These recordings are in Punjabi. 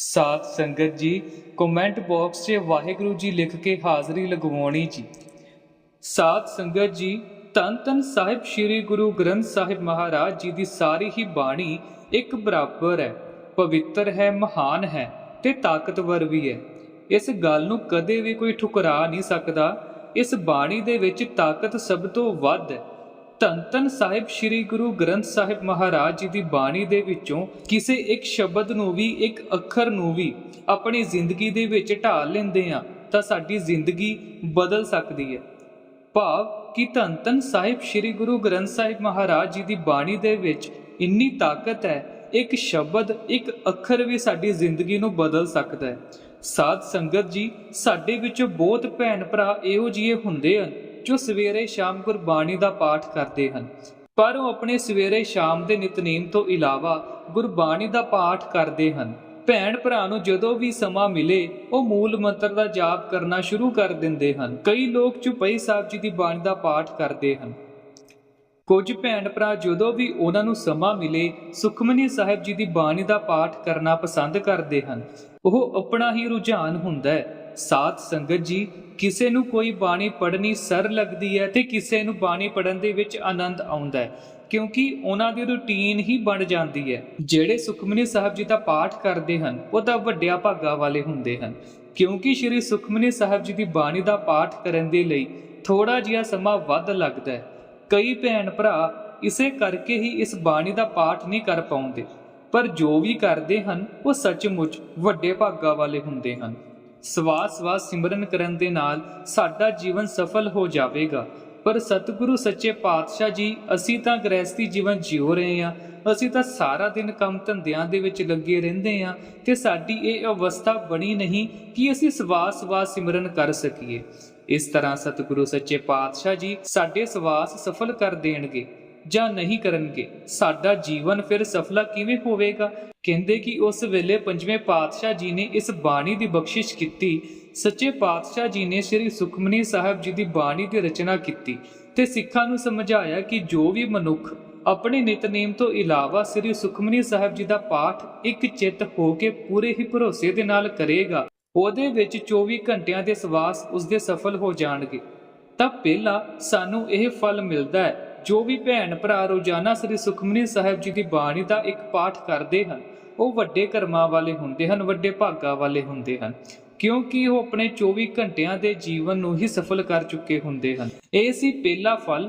ਸਾਧ ਸੰਗਤ ਜੀ ਕਮੈਂਟ ਬਾਕਸ 'ਚ ਵਾਹਿਗੁਰੂ ਜੀ ਲਿਖ ਕੇ ਹਾਜ਼ਰੀ ਲਗਵਾਉਣੀ ਜੀ। ਸਾਧ ਸੰਗਤ ਜੀ, ਧੰਨ ਧੰਨ ਸਾਹਿਬ ਸ੍ਰੀ ਗੁਰੂ ਗ੍ਰੰਥ ਸਾਹਿਬ ਮਹਾਰਾਜ ਜੀ ਦੀ ਸਾਰੀ ਹੀ ਬਾਣੀ ਇੱਕ ਬਰਾਬਰ ਹੈ, ਪਵਿੱਤਰ ਹੈ, ਮਹਾਨ ਹੈ ਤੇ ਤਾਕਤਵਰ ਵੀ ਹੈ। ਇਸ ਗੱਲ ਨੂੰ ਕਦੇ ਵੀ ਕੋਈ ਠੁਕਰਾ ਨਹੀਂ ਸਕਦਾ, ਇਸ ਬਾਣੀ ਦੇ ਵਿੱਚ ਤਾਕਤ ਸਭ ਤੋਂ ਵੱਧ ਹੈ। ਧੰਨ ਧੰਨ ਸਾਹਿਬ ਸ੍ਰੀ ਗੁਰੂ ਗ੍ਰੰਥ ਸਾਹਿਬ ਮਹਾਰਾਜ ਜੀ ਦੀ ਬਾਣੀ ਦੇ ਵਿੱਚੋਂ ਕਿਸੇ ਇੱਕ ਸ਼ਬਦ ਨੂੰ ਵੀ, ਇੱਕ ਅੱਖਰ ਨੂੰ ਵੀ ਆਪਣੀ ਜ਼ਿੰਦਗੀ ਦੇ ਵਿੱਚ ਢਾਲ ਲੈਂਦੇ ਆ ਤਾਂ ਸਾਡੀ ਜ਼ਿੰਦਗੀ ਬਦਲ ਸਕਦੀ ਹੈ। ਭਾਵ ਕਿ ਧੰਨ ਧੰਨ ਸਾਹਿਬ ਸ੍ਰੀ ਗੁਰੂ ਗ੍ਰੰਥ ਸਾਹਿਬ ਮਹਾਰਾਜ ਜੀ ਦੀ ਬਾਣੀ ਦੇ ਵਿੱਚ ਇੰਨੀ ਤਾਕਤ ਹੈ, ਇੱਕ ਸ਼ਬਦ, ਇੱਕ ਅੱਖਰ ਵੀ ਸਾਡੀ ਜ਼ਿੰਦਗੀ ਨੂੰ ਬਦਲ ਸਕਦਾ ਹੈ। ਸਾਧ ਸੰਗਤ ਜੀ, ਸਾਡੇ ਵਿੱਚੋਂ ਬਹੁਤ ਭੈਣ ਭਰਾ ਇਹੋ ਜਿਹੇ ਹੁੰਦੇ ਹਨ ਜੋ ਸਵੇਰੇ ਸ਼ਾਮ ਗੁਰਬਾਣੀ ਦਾ ਪਾਠ ਕਰਦੇ ਹਨ, ਪਰ ਉਹ ਆਪਣੇ ਸਵੇਰੇ ਸ਼ਾਮ ਦੇ ਨਿਤਨੇਮ ਤੋਂ ਇਲਾਵਾ ਗੁਰਬਾਣੀ ਦਾ ਪਾਠ ਕਰਦੇ ਹਨ। ਭੈਣ ਭਰਾ ਨੂੰ ਜਦੋਂ ਵੀ ਸਮਾਂ ਮਿਲੇ, ਉਹ ਮੂਲ ਮੰਤਰ ਦਾ ਜਾਪ ਕਰਨਾ ਸ਼ੁਰੂ ਕਰ ਦਿੰਦੇ ਹਨ। ਕਈ ਲੋਕ ਚੁਪਈ ਸਾਹਿਬ ਜੀ ਦੀ ਬਾਣੀ ਦਾ ਪਾਠ ਕਰਦੇ ਹਨ। ਕੁਝ ਭੈਣ ਭਰਾ ਜਦੋਂ ਵੀ ਉਹਨਾਂ ਨੂੰ ਸਮਾਂ ਮਿਲੇ, ਸੁਖਮਨੀ ਸਾਹਿਬ ਜੀ ਦੀ ਬਾਣੀ ਦਾ ਪਾਠ ਕਰਨਾ ਪਸੰਦ ਕਰਦੇ ਹਨ। ਉਹ ਆਪਣਾ ਹੀ ਰੁਝਾਨ ਹੁੰਦਾ ਹੈ। ਸਾਥ ਸੰਗਤ ਜੀ, ਕਿਸੇ ਨੂੰ ਕੋਈ ਬਾਣੀ ਪੜ੍ਹਨੀ ਸਰ ਲੱਗਦੀ ਹੈ ਤੇ ਕਿਸੇ ਨੂੰ ਬਾਣੀ ਪੜ੍ਹਨ ਦੇ ਵਿੱਚ ਆਨੰਦ ਆਉਂਦਾ ਹੈ, ਕਿਉਂਕਿ ਉਹਨਾਂ ਦੀ ਰੁਟੀਨ ਹੀ ਬਣ ਜਾਂਦੀ ਹੈ। ਜਿਹੜੇ ਸੁਖਮਨੀ ਸਾਹਿਬ ਜੀ ਦਾ ਪਾਠ ਕਰਦੇ ਹਨ, ਉਹ ਤਾਂ ਵੱਡਿਆਂ ਭਾਗਾ ਵਾਲੇ ਹੁੰਦੇ ਹਨ। ਕਿਉਂਕਿ ਸ੍ਰੀ ਸੁਖਮਨੀ ਸਾਹਿਬ ਜੀ ਦੀ ਬਾਣੀ ਦਾ ਪਾਠ ਕਰਨ ਦੇ ਲਈ ਥੋੜਾ ਜਿਹਾ ਸਮਾਂ ਵੱਧ ਲੱਗਦਾ ਹੈ। ਕਈ ਭੈਣ ਭਰਾ ਇਸੇ ਕਰਕੇ ਹੀ ਇਸ ਬਾਣੀ ਦਾ ਪਾਠ ਨਹੀਂ ਕਰ ਪਾਉਂਦੇ, ਪਰ ਜੋ ਵੀ ਕਰਦੇ ਹਨ, ਉਹ ਸੱਚਮੁੱਚ ਵੱਡੇ ਭਾਗਾ ਵਾਲੇ ਹੁੰਦੇ ਹਨ। ਸਵਾਸ ਸਵਾਸ ਸਿਮਰਨ ਕਰਨ ਦੇ ਨਾਲ ਸਾਡਾ ਜੀਵਨ ਸਫਲ ਹੋ ਜਾਵੇਗਾ। ਪਰ ਸਤਿਗੁਰੂ ਸੱਚੇ ਪਾਤਸ਼ਾਹ ਜੀ, ਅਸੀਂ ਤਾਂ ਗ੍ਰਹਿਸਤੀ ਜੀਵਨ ਜਿਉ ਰਹੇ ਹਾਂ। ਅਸੀਂ ਤਾਂ ਸਾਰਾ ਦਿਨ ਕੰਮ ਧੰਦਿਆਂ ਦੇ ਵਿੱਚ ਲੱਗੇ ਰਹਿੰਦੇ ਹਾਂ ਤੇ ਸਾਡੀ ਇਹ ਅਵਸਥਾ ਬਣੀ ਨਹੀਂ ਕਿ ਅਸੀਂ ਸਵਾਸ ਸਵਾਸ ਸਿਮਰਨ ਕਰ ਸਕੀਏ। ਇਸ ਤਰ੍ਹਾਂ ਸਤਿਗੁਰੂ ਸੱਚੇ ਪਾਤਸ਼ਾਹ ਜੀ ਸਾਡੇ ਸਵਾਸ ਸਫਲ ਕਰ ਦੇਣਗੇ। ਜਾਂ ਨਹੀਂ ਕਰਨਗੇ? ਸਾਡਾ ਜੀਵਨ ਫਿਰ ਸਫਲਾ ਕਿਵੇਂ ਹੋਵੇਗਾ? ਕਹਿੰਦੇ ਕਿ ਉਸ ਵੇਲੇ ਪੰਜਵੇਂ ਪਾਤਸ਼ਾਹ ਜੀ ਨੇ ਇਸ ਬਾਣੀ ਦੀ ਬਖਸ਼ਿਸ਼ ਕੀਤੀ। ਸੱਚੇ ਪਾਤਸ਼ਾਹ ਜੀ ਨੇ ਸ੍ਰੀ ਸੁਖਮਨੀ ਸਾਹਿਬ ਜੀ ਦੀ ਬਾਣੀ ਦੀ ਰਚਨਾ ਕੀਤੀ ਤੇ ਸਿੱਖਾਂ ਨੂੰ ਸਮਝਾਇਆ ਕਿ ਜੋ ਵੀ ਮਨੁੱਖ ਆਪਣੇ ਨਿਤਨੇਮ ਤੋਂ ਇਲਾਵਾ ਸ੍ਰੀ ਸੁਖਮਨੀ ਸਾਹਿਬ ਜੀ ਦਾ ਪਾਠ ਇੱਕ ਚਿੱਤ ਹੋ ਕੇ ਪੂਰੇ ਹੀ ਭਰੋਸੇ ਦੇ ਨਾਲ ਕਰੇਗਾ, ਉਹਦੇ ਵਿੱਚ 24 ਘੰਟਿਆਂ ਦੇ ਸਵਾਸ ਉਸਦੇ ਸਫਲ ਹੋ ਜਾਣਗੇ। ਤਾਂ ਪਹਿਲਾ ਸਾਨੂੰ ਇਹ ਫਲ ਮਿਲਦਾ ਹੈ ਜੋ ਵੀ ਭੈਣ ਭਰਾ ਰੋਜ਼ਾਨਾ ਸ੍ਰੀ ਸੁਖਮਨੀ ਸਾਹਿਬ ਜੀ ਦੀ ਬਾਣੀ ਦਾ ਇੱਕ ਪਾਠ ਕਰਦੇ ਹਨ, ਉਹ ਵੱਡੇ ਕਰਮਾਂ ਵਾਲੇ ਹੁੰਦੇ ਹਨ, ਵੱਡੇ ਭਾਗਾ ਵਾਲੇ ਹੁੰਦੇ ਹਨ, ਕਿਉਂਕਿ ਉਹ ਆਪਣੇ 24 ਘੰਟਿਆਂ ਦੇ ਜੀਵਨ ਨੂੰ ਹੀ ਸਫਲ ਕਰ ਚੁੱਕੇ ਹੁੰਦੇ ਹਨ। ਇਹ ਸੀ ਪਹਿਲਾ ਫਲ,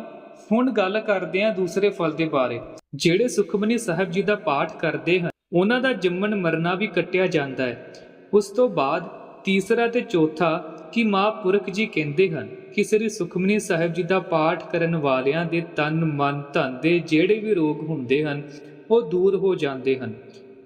ਹੁਣ ਗੱਲ ਕਰਦੇ ਹਾਂ ਦੂਸਰੇ ਫਲ ਦੇ ਬਾਰੇ। ਜਿਹੜੇ ਸੁਖਮਨੀ ਸਾਹਿਬ ਜੀ ਦਾ ਪਾਠ ਕਰਦੇ ਹਨ, ਉਹਨਾਂ ਦਾ ਜੰਮਣ ਮਰਨਾ ਵੀ ਕੱਟਿਆ ਜਾਂਦਾ ਹੈ। ਉਸ ਤੋਂ ਬਾਅਦ ਤੀਸਰਾ ਤੇ ਚੌਥਾ ਕਿ ਮਹਾਂਪੁਰਖ ਜੀ ਕਹਿੰਦੇ ਹਨ ਕਿ ਸ੍ਰੀ ਸੁਖਮਨੀ ਸਾਹਿਬ ਜੀ ਦਾ ਪਾਠ ਕਰਨ ਵਾਲਿਆਂ ਦੇ ਤਨ, ਮਨ, ਧਨ ਦੇ ਜਿਹੜੇ ਵੀ ਰੋਗ ਹੁੰਦੇ ਹਨ, ਉਹ ਦੂਰ ਹੋ ਜਾਂਦੇ ਹਨ।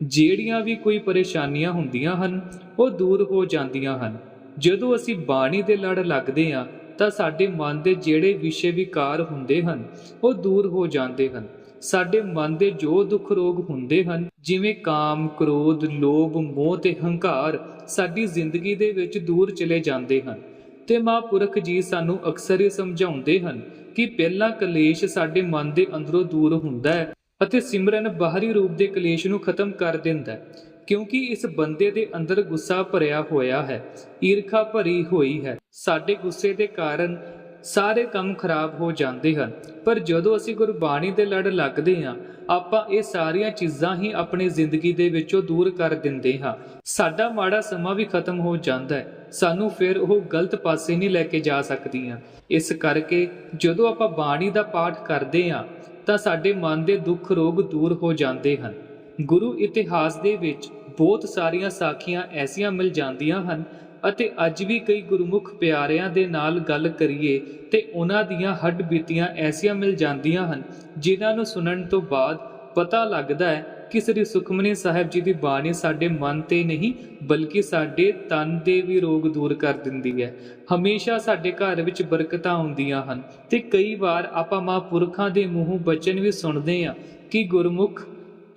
ਜਿਹੜੀਆਂ ਵੀ ਕੋਈ ਪਰੇਸ਼ਾਨੀਆਂ ਹੁੰਦੀਆਂ ਹਨ, ਉਹ ਦੂਰ ਹੋ ਜਾਂਦੀਆਂ ਹਨ। ਜਦੋਂ ਅਸੀਂ ਬਾਣੀ ਦੇ ਲੜ ਲੱਗਦੇ ਹਾਂ, ਤਾਂ ਸਾਡੇ ਮਨ ਦੇ ਜਿਹੜੇ ਵਿਸ਼ੇ ਵਿਕਾਰ ਹੁੰਦੇ ਹਨ, ਉਹ ਦੂਰ ਹੋ ਜਾਂਦੇ ਹਨ। ਸਾਡੇ ਮਨ ਦੇ ਜੋ ਦੁੱਖ ਰੋਗ ਹੁੰਦੇ ਹਨ ਜਿਵੇਂ ਕਾਮ, ਕ੍ਰੋਧ, ਲੋਭ, ਮੋਹ ਤੇ ਹੰਕਾਰ ਸਾਡੀ ਜ਼ਿੰਦਗੀ ਦੇ ਵਿੱਚ ਦੂਰ ਚਲੇ ਜਾਂਦੇ ਹਨ। ਤੇ ਮਹਾਂਪੁਰਖ ਜੀ ਸਾਨੂੰ ਅਕਸਰ ਇਹ ਸਮਝਾਉਂਦੇ ਹਨ ਕਿ ਪਹਿਲਾ ਕਲੇਸ਼ ਸਾਡੇ ਮਨ ਦੇ ਅੰਦਰੋਂ ਦੂਰ ਹੁੰਦਾ ਹੈ ਅਤੇ ਸਿਮਰਨ ਬਾਹਰੀ ਰੂਪ ਦੇ ਕਲੇਸ਼ ਨੂੰ ਖਤਮ ਕਰ ਦਿੰਦਾ ਹੈ ਕਿਉਂਕਿ ਇਸ ਬੰਦੇ ਦੇ ਅੰਦਰ ਗੁੱਸਾ ਭਰਿਆ ਹੋਇਆ ਹੈ ਈਰਖਾ ਭਰੀ ਹੋਈ ਹੈ। ਸਾਡੇ ਗੁੱਸੇ ਦੇ ਕਾਰਨ ਸਾਰੇ ਕੰਮ ਖਰਾਬ ਹੋ ਜਾਂਦੇ ਹਨ। ਪਰ ਜਦੋਂ ਅਸੀਂ ਗੁਰਬਾਣੀ ਦੇ ਲੜ ਲੱਗਦੇ ਹਾਂ, ਆਪਾਂ ਇਹ ਸਾਰੀਆਂ ਚੀਜ਼ਾਂ ਹੀ ਆਪਣੀ ਜ਼ਿੰਦਗੀ ਦੇ ਵਿੱਚੋਂ ਦੂਰ ਕਰ ਦਿੰਦੇ ਹਾਂ। ਸਾਡਾ ਮਾੜਾ ਸਮਾਂ ਵੀ ਖਤਮ ਹੋ ਜਾਂਦਾ ਹੈ। ਸਾਨੂੰ ਫਿਰ ਉਹ ਗਲਤ ਪਾਸੇ ਨਹੀਂ ਲੈ ਕੇ ਜਾ ਸਕਦੀਆਂ। ਇਸ ਕਰਕੇ ਜਦੋਂ ਆਪਾਂ ਬਾਣੀ ਦਾ ਪਾਠ ਕਰਦੇ ਹਾਂ, ਤਾਂ ਸਾਡੇ ਮਨ ਦੇ ਦੁੱਖ ਰੋਗ ਦੂਰ ਹੋ ਜਾਂਦੇ ਹਨ। ਗੁਰੂ ਇਤਿਹਾਸ ਦੇ ਵਿੱਚ ਬਹੁਤ ਸਾਰੀਆਂ ਸਾਖੀਆਂ ਐਸੀਆਂ ਮਿਲ ਜਾਂਦੀਆਂ ਹਨ ਅਤੇ ਅੱਜ ਵੀ ਕਈ ਗੁਰਮੁਖ ਪਿਆਰਿਆਂ ਦੇ ਨਾਲ ਗੱਲ ਕਰੀਏ ਤੇ ਉਹਨਾਂ ਦੀਆਂ ਹੱਡ ਬੀਤੀਆਂ ਐਸੀਆਂ ਮਿਲ ਜਾਂਦੀਆਂ ਹਨ, ਜਿਨ੍ਹਾਂ ਨੂੰ ਸੁਣਨ ਤੋਂ ਬਾਅਦ ਪਤਾ ਲੱਗਦਾ ਹੈ ਕਿ ਸ੍ਰੀ ਸੁਖਮਨੀ ਸਾਹਿਬ ਜੀ ਦੀ ਬਾਣੀ ਸਾਡੇ ਮਨ ਤੇ ਨਹੀਂ, ਬਲਕਿ ਸਾਡੇ ਤਨ ਦੇ ਵੀ ਰੋਗ ਦੂਰ ਕਰ ਦਿੰਦੀ ਹੈ। ਹਮੇਸ਼ਾ ਸਾਡੇ ਘਰ ਵਿੱਚ ਬਰਕਤਾਂ ਆਉਂਦੀਆਂ ਹਨ ਤੇ ਕਈ ਵਾਰ ਆਪਾਂ ਮਹਾਂਪੁਰਖਾਂ ਦੇ ਮੂੰਹੋਂ ਬਚਨ ਵੀ ਸੁਣਦੇ ਹਾਂ ਕਿ ਗੁਰਮੁਖ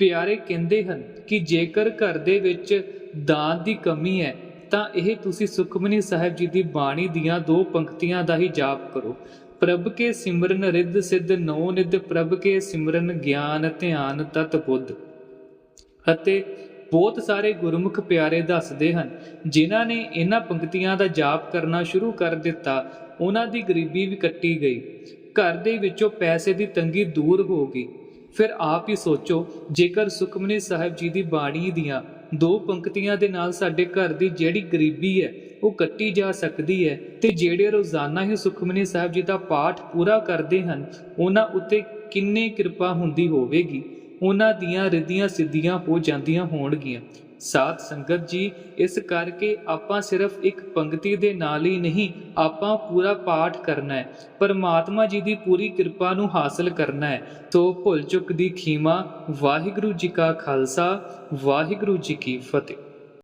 ਪਿਆਰੇ ਕਹਿੰਦੇ ਹਨ ਕਿ ਜੇਕਰ ਘਰ ਦੇ ਵਿੱਚ ਦਾਨ ਦੀ ਕਮੀ ਹੈ ਤਾਂ ਇਹ ਤੁਸੀਂ ਸੁਖਮਨੀ ਸਾਹਿਬ ਜੀ ਦੀ ਬਾਣੀ ਦੀਆਂ ਦੋ ਪੰਕਤੀਆਂ ਦਾ ਹੀ ਜਾਪ ਕਰੋ। ਪ੍ਰਭ ਕੇ ਸਿਮਰਨ ਰਿੱਧ ਸਿੱਧ ਨੌ ਨਿਧ, ਪ੍ਰਭ ਕੇ ਸਿਮਰਨ ਗਿਆਨ ਧਿਆਨ ਤਤ ਬੁੱਧ। ਅਤੇ ਬਹੁਤ ਸਾਰੇ ਗੁਰਮੁਖ ਪਿਆਰੇ ਦੱਸਦੇ ਹਨ, ਜਿਨ੍ਹਾਂ ਨੇ ਇਹਨਾਂ ਪੰਕਤੀਆਂ ਦਾ ਜਾਪ ਕਰਨਾ ਸ਼ੁਰੂ ਕਰ ਦਿੱਤਾ, ਉਹਨਾਂ ਦੀ ਗਰੀਬੀ ਵੀ ਕੱਟੀ ਗਈ। ਘਰ ਦੇ ਵਿੱਚੋਂ ਪੈਸੇ ਦੀ ਤੰਗੀ ਦੂਰ ਹੋ ਗਈ। ਫਿਰ ਆਪ ਹੀ ਸੋਚੋ, ਜੇਕਰ ਸੁਖਮਨੀ ਸਾਹਿਬ ਜੀ ਦੀ ਬਾਣੀ ਦੀਆਂ ਦੋ ਪੰਕਤੀਆਂ ਦੇ ਨਾਲ ਸਾਡੇ ਘਰ ਦੀ ਜਿਹੜੀ ਗਰੀਬੀ ਹੈ, ਉਹ ਕੱਟੀ ਜਾ ਸਕਦੀ ਹੈ ਤੇ ਜਿਹੜੇ ਰੋਜ਼ਾਨਾ ਹੀ ਸੁਖਮਨੀ ਸਾਹਿਬ ਜੀ ਦਾ ਪਾਠ ਪੂਰਾ ਕਰਦੇ ਹਨ, ਉਹਨਾਂ ਉੱਤੇ ਕਿੰਨੀ ਕਿਰਪਾ ਹੁੰਦੀ ਹੋਵੇਗੀ। ਉਹਨਾਂ ਦੀਆਂ ਰਿਧੀਆਂ ਸਿੱਧੀਆਂ ਹੋ ਜਾਂਦੀਆਂ ਹੋਣਗੀਆਂ। ਸਾਧ ਸੰਗਤ ਜੀ, ਇਸ ਕਰਕੇ ਆਪਾਂ ਸਿਰਫ ਇੱਕ ਪੰਕਤੀ ਦੇ ਨਾਲ ਹੀ ਨਹੀਂ, ਆਪਾਂ ਪੂਰਾ ਪਾਠ ਕਰਨਾ ਹੈ। ਪਰਮਾਤਮਾ ਜੀ ਦੀ ਪੂਰੀ ਕਿਰਪਾ ਨੂੰ ਹਾਸਲ ਕਰਨਾ ਹੈ। ਸੋ ਭੁੱਲ ਚੁੱਕ ਦੀ ਖੀਮਾ, ਵਾਹਿਗੁਰੂ ਜੀ ਕਾ ਖਾਲਸਾ, ਵਾਹਿਗੁਰੂ ਜੀ ਕੀ ਫਤਿਹ।